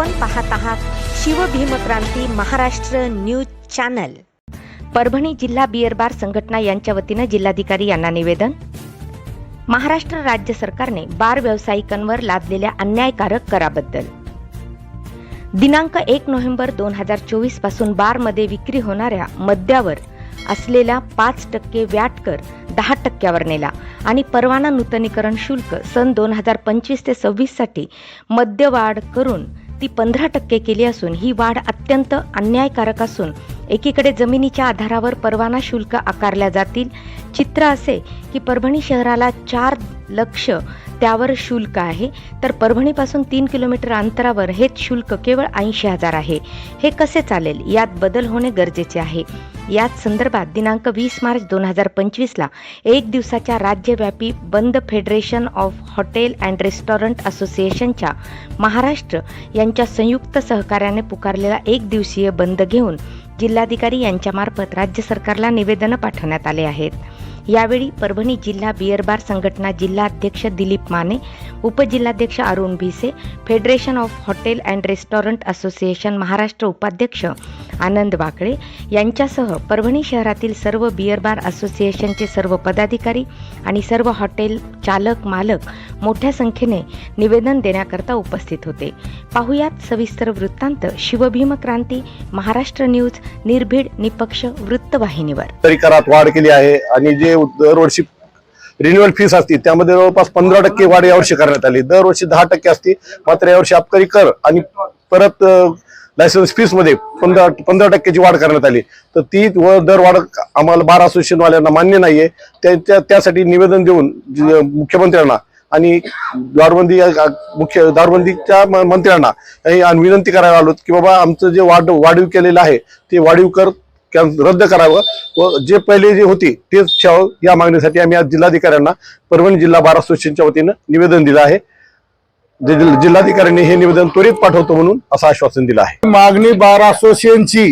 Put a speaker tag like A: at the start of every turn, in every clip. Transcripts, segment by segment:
A: आपण पाहत आहात शिवभीमक्रांती महाराष्ट्र न्यूज चॅनल. परभणी जिल्हा बिअर बार संघटना यांच्या वतीनं जिल्हाधिकारी यांना निवेदन. महाराष्ट्र राज्य सरकारने बार व्यावसायिकांवर लादलेल्या अन्यायकारक कराबद्दल. दिनांक एक नोव्हेंबर दोन हजार चोवीसपासून बारमध्ये विक्री होणाऱ्या मद्यावर असलेला पाच टक्के व्याट कर दहा टक्क्यावर नेला आणि परवाना नूतनीकरण शुल्क सन दोन हजार पंचवीस ते सव्वीससाठी मद्यवाढ करून ती पंधरा टक्के केली असून ही वाढ अत्यंत अन्यायकारक असून एकीकडे जमिनीच्या आधारावर परवाना शुल्क आकारल्या जातील. चित्र असे की परभणी शहराला चार लक्ष त्यावर शुल्क आहे. तर परभणीपासून तीन किलोमीटर अंतरावर हेच शुल्क केवळ ऐंशी हजार आहे. हे कसे चालेल? यात बदल होणे गरजेचे आहे. याच संदर्भात दिनांक वीस मार्च दोन हजार पंचवीसला एक दिवसाच्या राज्यव्यापी बंद federation of hotel and restaurant असोसिएशनच्या महाराष्ट्र यांच्या संयुक्त सहकार्याने पुकारलेला एक दिवसीय बंद घेऊन जिल्हाधिकारी यांच्यामार्फत राज्य सरकारला निवेदनं पाठवण्यात आले आहेत. यावेळी परभणी जिल्हा बिअर बार संघटना जिल्हा अध्यक्ष Dilip Mane उपजिल्हाध्यक्ष Arun Bhise federation of hotel and restaurant association Maharashtra उपाध्यक्ष आनंद वाकळे यांच्यासह परभणी शहरातील सर्व बिअर बार असोसिएशनचे सर्व पदाधिकारी आणि सर्व हॉटेल चालक मालक मोठ्या संख्येने निवेदन देण्याकरता उपस्थित होते. पाहुयात सविस्तर वृत्तांत शिवभीम क्रांती महाराष्ट्र न्यूज निर्भीड निपक्ष वृत्तवाहिनीवर
B: तरी करात वाढ केली आहे आणि जे दरवर्षी रिन्युअल फीस असते त्यामध्ये जवळपास पंधरा टक्के वाढ यावर्षी करण्यात आली. दरवर्षी दहा टक्के असते मात्र यावर्षी अबकारी कर आणि परत लायसन्स फीसमध्ये पंधरा पंधरा टक्क्याची वाढ करण्यात आली. तर ती व दर वाढ आम्हाला बार असोसिएशनवाल्यांना मान्य नाहीये. त्या त्यासाठी निवेदन देऊन मुख्यमंत्र्यांना आणि दारूबंदी मुख्य दारूबंदीच्या मंत्र्यांना हे विनंती करायला आलो की बाबा आमचं जे वाढ वाढीव केलेलं आहे ते वाढीव कर रद्द करावं व जे पहिले जे होती तेच ठेवावं या मागणीसाठी आम्ही आज जिल्हाधिकाऱ्यांना परभणी जिल्हा बार असोसिएशनच्या वतीनं निवेदन दिलं आहे. जिल्हाधिकाऱ्यांनी हे निवेदन त्वरित पाठवतो म्हणून असं आश्वासन दिलं आहे.
C: मागणी बार असोसिएशनची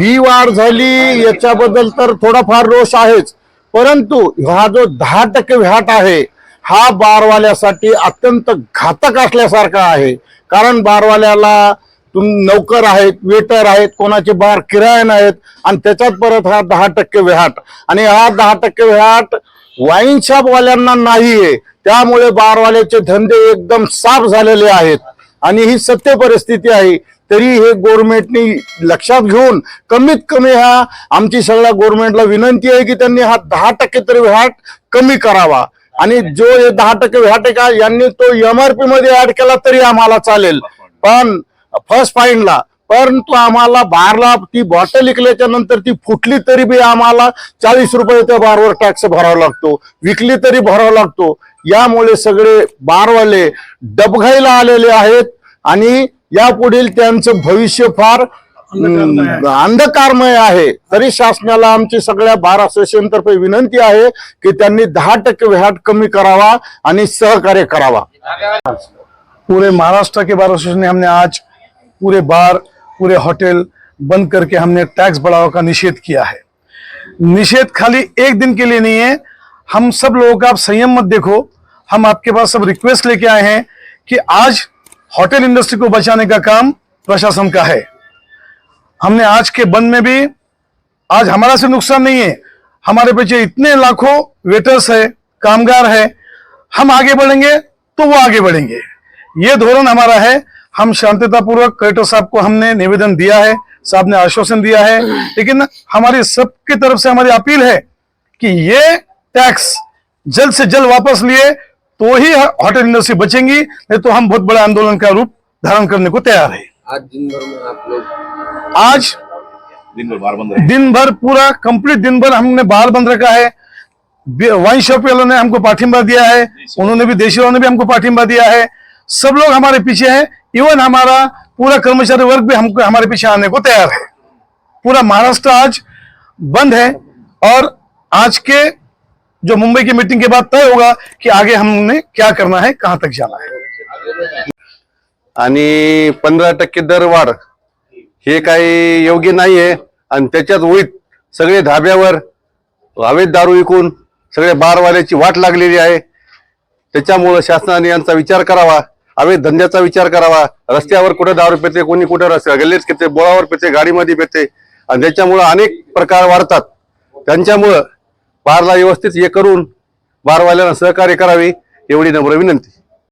C: ही वाढ झाली याच्याबद्दल तर थोडाफार रोष आहेच. परंतु हा जो दहा टक्के व्हॅट आहे हा बारवाल्यासाठी अत्यंत घातक असल्यासारखा आहे. कारण बारवाल्याला तुम नौकर आहेत वेटर आहेत कोणाचे बार किरायन आहेत आणि त्याच्यात परत हा दहा टक्के व्हॅट आणि हा दहा टक्के व्हॅट वाईन शॉपवाल्यांना नाहीये. त्यामुळे बारवाल्याचे धंदे एकदम साफ झालेले आहेत. आणि ही सत्य परिस्थिती आहे. तरी हे गव्हर्नमेंटनी लक्षात घेऊन कमीत कमी हा आमची सगळ्या गव्हर्नमेंटला विनंती आहे की त्यांनी हा दहा टक्के तरी व्हॅट कमी करावा. आणि जो हे दहा टक्के व्हॅट आहे का यांनी तो एमआरपी मध्ये ऍड केला तरी आम्हाला चालेल. पण फर्स्ट फाईनला परंतु आम्हाला बारला ती बॉटल विकल्याच्या नंतर ती फुटली तरी बी आम्हाला चाळीस रुपये त्या बारवर टॅक्स भरावा लागतो. विकली तरी भरावा लागतो. यामुळे सगळे बारवाले डबघाईला आलेले आहेत आणि यापुढील त्यांचं भविष्य फार अंधकारमय आहे. तरी शासनाला आमची सगळ्या बार असोसिएशन तर्फे विनंती आहे की त्यांनी दहा टक्के व्हॅट कमी करावा आणि सहकार्य करावा.
D: पूरे महाराष्ट्र के बार एसोसिएशन ने हमने आज पूरे बार पूरे होटल बंद करके हमने टैक्स बढ़ावा का निषेध किया है। निषेध खाली एक दिन के लिए नहीं है। हम सब लोगों का आप संयम मत देखो। हम आपके पास सब रिक्वेस्ट लेके आए हैं कि आज होटल इंडस्ट्री को बचाने का काम प्रशासन का है। हमने आज के बंद में भी, आज हमारा से नुकसान नहीं है। हमारे पीछे इतने लाखों वेटर्स है, कामगार है। हम आगे बढ़ेंगे तो वो आगे बढ़ेंगे। ये धोरण हमारा है। हम शांतितापूर्वक कलेक्टर साहब को हमने निवेदन दिया है साहब ने आश्वासन दिया है लेकिन हमारी सबकी तरफ़ से हमारी अपील है कि ये टैक्स जल्द से जल्द वापस लिए तो ही होटल इंडस्ट्री बचेंगी नहीं तो हम बहुत बड़ा आंदोलन का रूप धारण करने को तैयार है।
E: आज दिन भर में आप लोग
D: आज
F: दिन भर बार बंद रहे।
D: दिन भर पूरा कंप्लीट दिन भर हमने बाहर बंद रखा है। वाइन शॉप वालों ने हमको पाठिंबा दिया है उन्होंने भी देशी वालों ने भी हमको पाठिंबा दिया है। सब लोग हमारे पीछे हैं इवन हमारा पूरा कर्मचारी वर्ग भी हमको हमारे पीछे आने को तैयार है। पूरा महाराष्ट्र आज बंद है और आज के जो मुंबई की मीटिंग के बाद तय होगा कि आगे हमने क्या करना है कहां तक जाना है।
B: आणि पंधरा टक्के दर वाढ हे काही योग्य नाही आहे आणि त्याच्यात उलट सगळे धाब्यावर हवेत दारू विकून सगळे बारवाल्याची वाट लागलेली आहे. त्याच्यामुळं शासनाने यांचा विचार करावा.
G: अवैध धंद्याचा विचार करावा. रस्त्यावर कुठे दारू पेते कोणी कुठे रस्त्या गल्लीत पेते बोळावर पेते गाडीमध्ये पेते. आणि त्याच्यामुळं अनेक प्रकार वाढतात. त्यांच्यामुळं बारला व्यवस्थित हे करून बारवाल्यांना सहकार्य करावे एवढी नम्र विनंती.